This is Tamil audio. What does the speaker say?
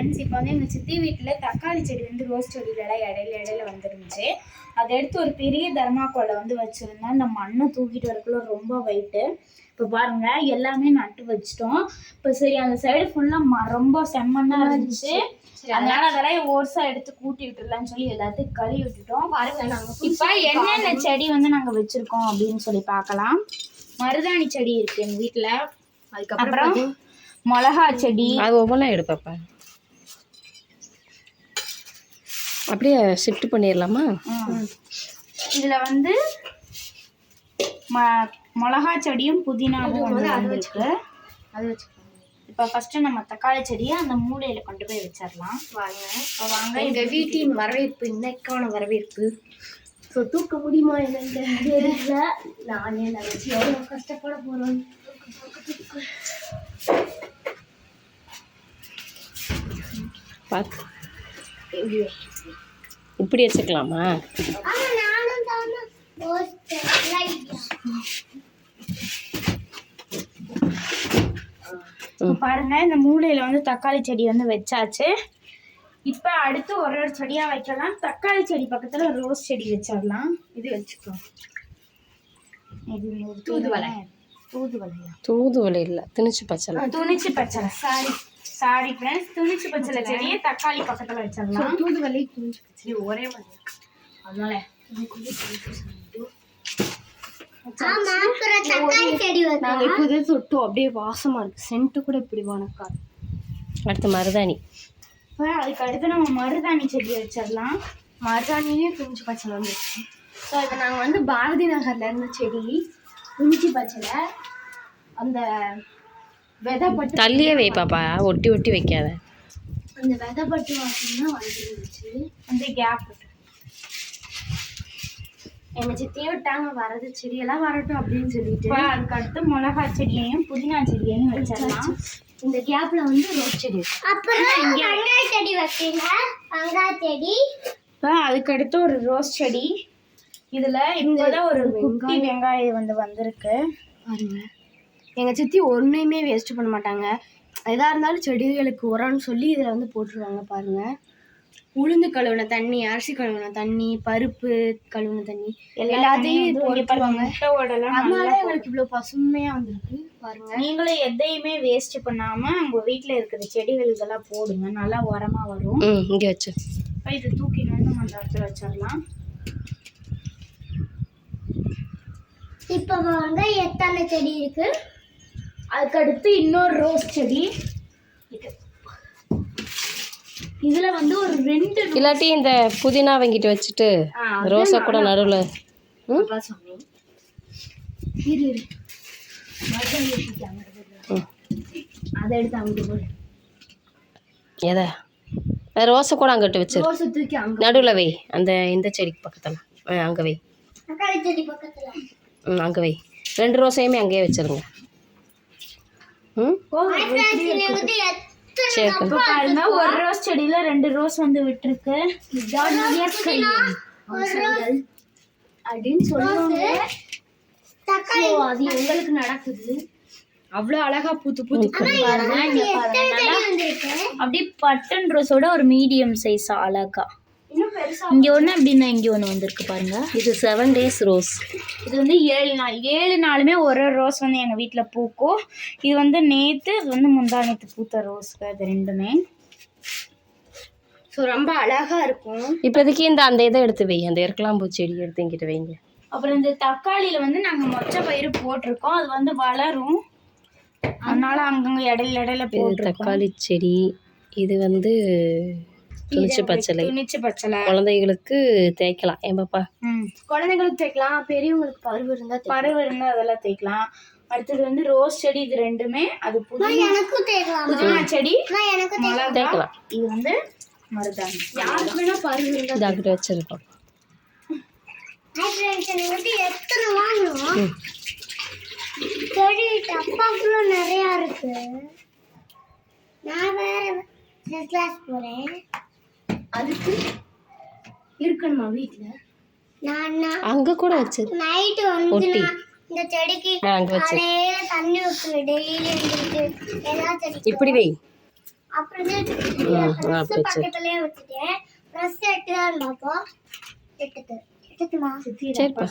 ஃப்ரெண்ட்ஸ் இப்போ வந்து எங்கள் சித்தி வீட்டில் தக்காளி செடி வந்து ரோஸ் செடியிலலாம் இடையில இடையில வந்துருந்துச்சு. அதை எடுத்து ஒரு பெரிய தர்மாக்கோலை வந்து வச்சுருந்தேன். அந்த மண்ணை தூக்கிட்டு வரக்குள்ள ரொம்ப வெயிட்டு இப்போ பாருங்க எல்லாமே நட்டு வச்சிட்டோம். இப்போ சரி அந்த சைடு ஃபுல்லாக ரொம்ப செம்மண்ணாக இருந்துச்சு. அதனால அதெல்லாம் ஓர்ஸா எடுத்து கூட்டி விட்டுடலாம்னு சொல்லி எல்லாத்தையும் கழுவி விட்டுட்டோம். இப்போ என்னென்ன செடி வந்து நாங்கள் வச்சிருக்கோம் அப்படின்னு சொல்லி பார்க்கலாம். மருதாணி செடி இருக்கு எங்கள் வீட்டில். அதுக்கப்புறம் அப்புறம் மிளகா செடி. அது ஒவ்வொன்றா எடுப்பாப்பா அப்படியே ஷிஃப்ட் பண்ணிடலாமா. இதுல வந்து ம மிளகா செடியும் புதினாவும் வந்து வந்திருக்கு அது வச்சுக்கோங்க இப்போ ஃபர்ஸ்ட் நம்ம தக்காளி செடியை அந்த மூலையில கொண்டு போய் வச்சிடலாம். வாங்க. இப்போ வாங்க எங்க வீட்டின் வரவேற்பு இன்னைக்கான வரவேற்பு. ஸோ தூக்க முடியுமா தெரியல. நானே நினைச்சு எவ்வளோ கஷ்டப்பட போறோம் பார்த்து இப்படி வச்சுக்கலாமா? பாருங்க இந்த மூலையில வந்து தக்காளி செடி வந்து வச்சாச்சு. இப்போ அடுத்து ஒரு ஒரு செடியா வைக்கலாம். தக்காளி செடி பக்கத்துல ரோஸ் செடி வச்சிடலாம். இது வச்சுக்கோ. தூதுவளை. தூதுவளையா தூதுவளை இல்லை திணிச்சு பச்சலை துணிச்சு பச்சலை சாரி சாரி ஃப்ரெண்ட்ஸ் துணிச்சு பச்சலை செடியை தக்காளி பக்கத்துல வச்சிடலாம். தூதுவளை குஞ்சு சரி ஒரே மாதிரி. அதனால தொட்டோம் அப்படியே வாசமா இருக்கு. சென்ட் கூட இப்படி வணக்காது அடுத்து மருதாணி. இப்போ அதுக்கு அடுத்து நம்ம மருதாணி செடி வச்சிடலாம். மருதாணியே குஞ்சு பச்சை வந்துருச்சு. ஸோ நாங்கள் வந்து பாரதி நகர்ல இருந்த செடி குஞ்சு பச்சைல அந்த விதைப்பட்டு தள்ளியே வை பாப்பா ஒட்டி ஒட்டி வைக்காத. அந்த விதைப்பட்டு வாசம்னா வந்துருந்துச்சு வந்து கேப் எங்க சித்தியே விட்டாங்க. வரது செடியெல்லாம் வரட்டும் அப்படின்னு சொல்லிட்டு. இப்போ அதுக்கு அடுத்து மிளகா செடியையும் புதினா செடியையும் வச்சிடலாம். இந்த கேப்ல வந்து ரோஸ் செடி இருக்கு. இப்போ அதுக்கு அடுத்து ஒரு ரோஸ் செடி. இதுல இப்போதான் ஒரு குட்டி வெங்காயம் வந்து வந்திருக்கு. பாருங்க. எங்க சித்தி ஒன்றையுமே வேஸ்ட் பண்ண மாட்டாங்க. எதா இருந்தாலும் செடிகளுக்கு உரம்னு சொல்லி இதுல வந்து போட்டுருவாங்க பாருங்க. உளுந்து கழுவுன தண்ணி அரிசி கழுவுன தண்ணி பருப்பு கழுவுன தண்ணி எல்லாத்தையும் போட்டுருவாங்க. அதனால எங்களுக்கு இவ்வளவு பசுமையா வந்திருக்கு பாருங்க. நீங்களும் எதையுமே வேஸ்ட் பண்ணாம உங்க வீட்ல இருக்கிற செடிகள் இதெல்லாம் போடுங்க. நல்லா உரமா வரும். இங்கே வச்சு. இப்போ இதை தூக்கிட்டு வந்து நம்ம அந்த இடத்துல வச்சிடலாம். இப்போ வந்து எத்தனை செடி இருக்கு? அதுக்கு அடுத்து இன்னொரு ரோஸ் செடி. இதுல வந்து ஒரு ரெண்டு இல்லாட்டி இந்த புதினா வாங்கிட்டு வச்சுட்டு ரோஸை கூட நடுவில். அதை எடுத்து அங்கிட்டு எதை? ரோஸை கூட அங்கிட்டு வச்சிரு. ரோஸை தூக்கி அங்க நடுவில் வை. அந்த இந்த செடிக்கு பக்கத்தில். அங்கே வை. தக்காளி செடி பக்கத்துல. ம் அங்கே வை. ரெண்டு ரோஸையுமே அங்கேயே வச்சிருங்க ம் சரி இப்போ பாருங்க ஒரு ரோஸ் செடியில ரெண்டு ரோஸ் வந்து விட்டுருக்கு. அப்படின்னு சொல்லுவாங்க. அது எங்களுக்கு நடக்குது. அவ்வளோ அழகா பூத்து பூத்து அப்படியே பட்டன் ரோஸோட ஒரு மீடியம் சைஸ் அழகா. இங்க ஒண்ணு அப்படின்னா இங்க ஒண்ணு வந்திருக்கு பாருங்க. இது செவன் டேஸ் ரோஸ் இது வந்து ஏழு நாள் ஏழு நாளுமே ஒரு ஒரு ரோஸ் வந்து எங்கள் வீட்டில் பூக்கும். இது வந்து நேற்று இது வந்து முந்தா நேற்று பூத்த ரோஸ் அது ரெண்டுமே. ஸோ ரொம்ப அழகா இருக்கும். இப்போதைக்கு இந்த அந்த இதை எடுத்து வை அந்த எருக்கலாம்பூ செடி எடுத்து இங்கிட்டு வைங்க. அப்புறம் இந்த தக்காளியில் வந்து நாங்கள் மொச்சை பயிறு போட்டிருக்கோம். அது வந்து வளரும். அதனால அங்கங்கே இடையில இடையில தக்காளி செடி இது வந்து துணிச்சு பச்சலை. துணிச்சு பச்சலை. குழந்தைகளுக்கு தேய்க்கலாம். ஏன் பாப்பா? ம். குழந்தைங்களுக்கு தைக்கலாம் பெரியவங்களுக்கு பருவு இருந்தா தைக்கலாம். பருவு இருந்தால் அதெல்லாம் தேய்க்கலாம். அடுத்தது வந்து ரோஸ் செடி இது ரெண்டுமே. அது புதினா புதினா செடி. மிளகா தேய்க்கலாம். இது வந்து மருதாணி. யாருக்கு வேணா பருவு இருந்தா இது அங்கிட்டு வச்சிருக்கோம். எத்தனை வாங்கணும்? செடி டப்பாக்குள்ள நிறைய இருக்கு. நான் வேற கிளாஸ் போறேன். அதுக்கு இருக்கணுமா வீட்ல? நான் அங்கே கூட வச்சு நைட்டு வந்து ஒட்டி. இந்த செடிக்கு நான் அங்கே வச்சு தண்ணி ஊற்றுவேன் டெய்லி எல்லா செடிக்கும் இப்படி வை. அப்புறமே பக்கத்துலயே வச்சுட்டேன். ட்ரெஸ் எடுத்து தான் இருந்தப்போ எடுத்துட்டு. எடுத்துமா சித்தி சரிப்பா.